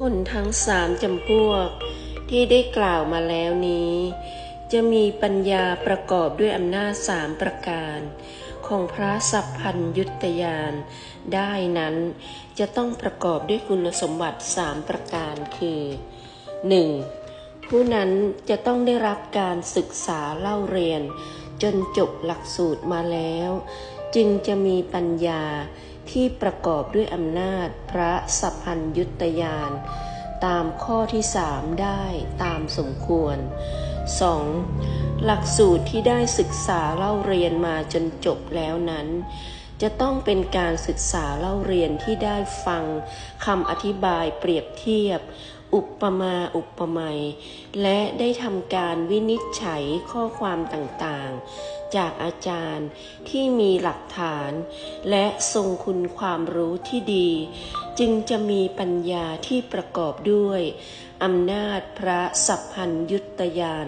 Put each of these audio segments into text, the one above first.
คนทั้งสามจำพวกที่ได้กล่าวมาแล้วนี้ จะมีปัญญาประกอบด้วยอำนาจสามประการ ของพระสัพพัญยุตยานได้นั้นจะต้องประกอบด้วยคุณสมบัติสามประการคือ 1. ผู้นั้นจะต้องได้รับการศึกษาเล่าเรียน จนจบหลักสูตรมาแล้ว จึงจะมีปัญญา ที่ประกอบด้วยอำนาจพระสัพพัญยุตยาน ตามข้อที่สามได้ตามสมควร 2. หลักสูตรที่ได้ศึกษาเล่าเรียนมาจนจบแล้วนั้น จะต้องเป็นการศึกษาเล่าเรียนที่ได้ฟังคำอธิบายเปรียบเทียบ อุปมาอุปไมยและได้ทำการวินิจฉัยข้อความต่างๆ จากอาจารย์ที่มีหลักฐาน และทรงคุณความรู้ที่ดี จึงจะมีปัญญาที่ประกอบด้วยอำนาจพระสัพพัญยุตยาน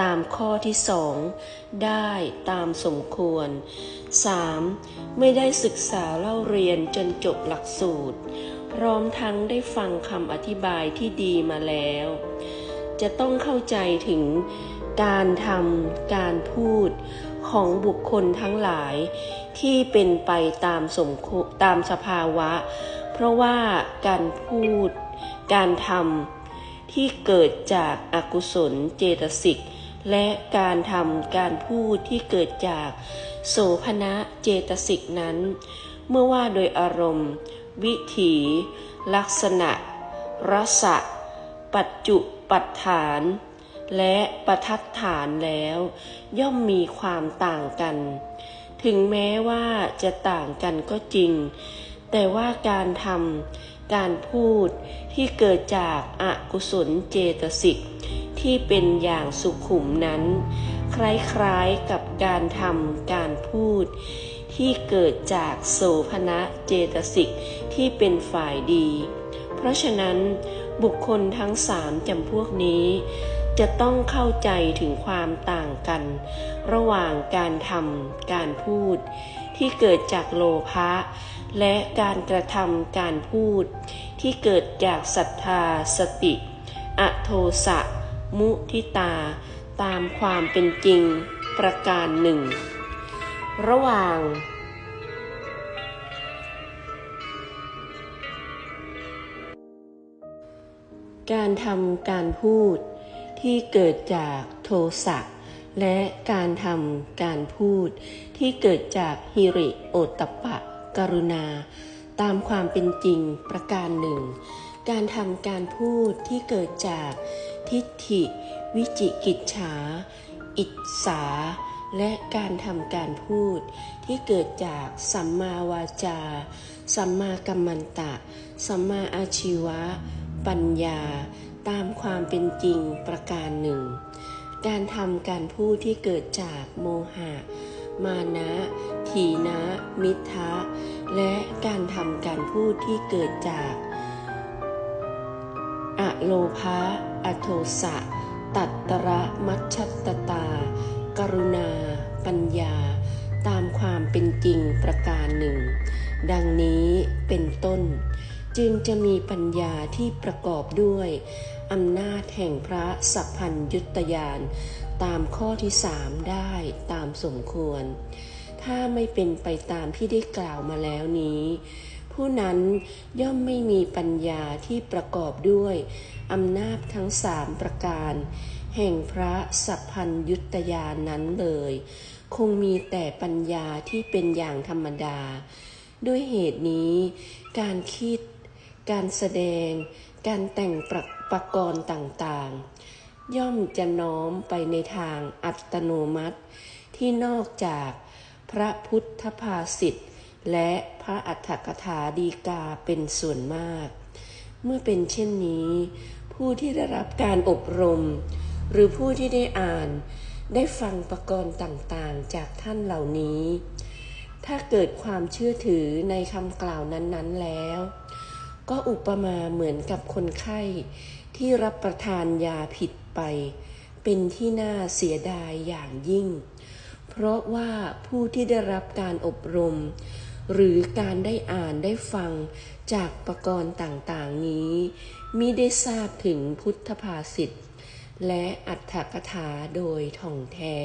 ตามข้อที่สองได้ตามสมควร 3. ไม่ได้ศึกษาเล่าเรียนจนจบหลักสูตร พร้อมทั้งได้ฟังคำอธิบายที่ดีมาแล้ว จะต้องเข้าใจถึงการทำการพูดของบุคคลทั้งหลาย ที่เป็นไปตามสมควตามสภาวะ เพราะว่าการพูด การทำที่เกิดจากอากุศลเจตสิกและการทำการพูดที่เกิดจากโสภณะเจตสิกนั้น เมื่อว่าโดยอารมณ์ วิถี ลักษณะ รสะ ปัจจุปัฏฐาน และประทัดฐานแล้ว ย่อมมีความต่างกัน ถึงแม้ว่าจะต่างกันก็จริง แต่ว่าการทำการพูดที่เกิดจากอากุศลเจตสิกที่เป็นอย่างสุขุมนั้น คล้ายๆกับการทำการพูด ที่เกิดจากโสภณะเจตสิกที่เป็นฝ่ายดี เพราะฉะนั้นบุคคลทั้งสามจำพวกนี้ จะต้องเข้าใจถึงความต่างกัน ระหว่างการทำการพูด ที่เกิดจากโลภะและการกระทำการพูด ที่เกิดจากศรัทธาสติ อโทสะ มุทิตา ตามความเป็นจริงประการหนึ่ง ระหว่าง การทำการพูดที่เกิดจากโทสะและการทำการพูดที่เกิดจากฮิริโอตตปปะกรุณา ตามความเป็นจริงประการหนึ่ง การทำการพูดที่เกิดจากทิฏฐิ วิจิกิจฉา อิจฉา และการทำการพูดที่เกิดจากสัมมาวาจา สัมมากัมมันตะ สัมมาอาชีวะ ปัญญา ตามความเป็นจริงประการหนึ่ง การทำการพูดที่เกิดจากโมหะ มานะ ถีนะ มิทะ และการทำการพูดที่เกิดจากอโลภะอโทสะ ตัตตระมัชชัตตตา กรุณา ปัญญา ตามความเป็นจริงประการหนึ่ง ดังนี้เป็นต้น จึงจะมีปัญญาที่ประกอบด้วยอำนาจแห่งพระสัพพัญยุตยานตามข้อที่สามได้ตามสมควร ถ้าไม่เป็นไปตามที่ได้กล่าวมาแล้วนี้ ผู้นั้นย่อมไม่มีปัญญาที่ประกอบด้วยอำนาจทั้งสามประการ แห่งพระสัพพัญยุตยานนั้นเลย คงมีแต่ปัญญาที่เป็นอย่างธรรมดา ด้วยเหตุนี้ การคิด การแสดง การแต่งประประกรณ์ต่างๆ ย่อมจะน้อมไปในทางอัตโนมัติ ที่นอกจากพระพุทธภาษิตและพระอัฏฐกถาดีกาเป็นส่วนมาก เมื่อเป็นเช่นนี้ ผู้ที่ได้รับการอบรม หรือผู้ที่ได้อ่าน ได้ฟังประกรณ์ต่างๆ จากท่านเหล่านี้ ถ้าเกิดความเชื่อถือในคำกล่าวนั้นๆแล้ว ก็อุปมาเหมือนกับคนไข้ที่รับประทานยาผิดไป เป็นที่น่าเสียดายอย่างยิ่ง เพราะว่าผู้ที่ได้รับการอบรม หรือการได้อ่านได้ฟังจากประกรณ์ต่างๆนี้มิได้ทราบถึงพุทธภาษิต และอัตถกถาโดยท่องแท้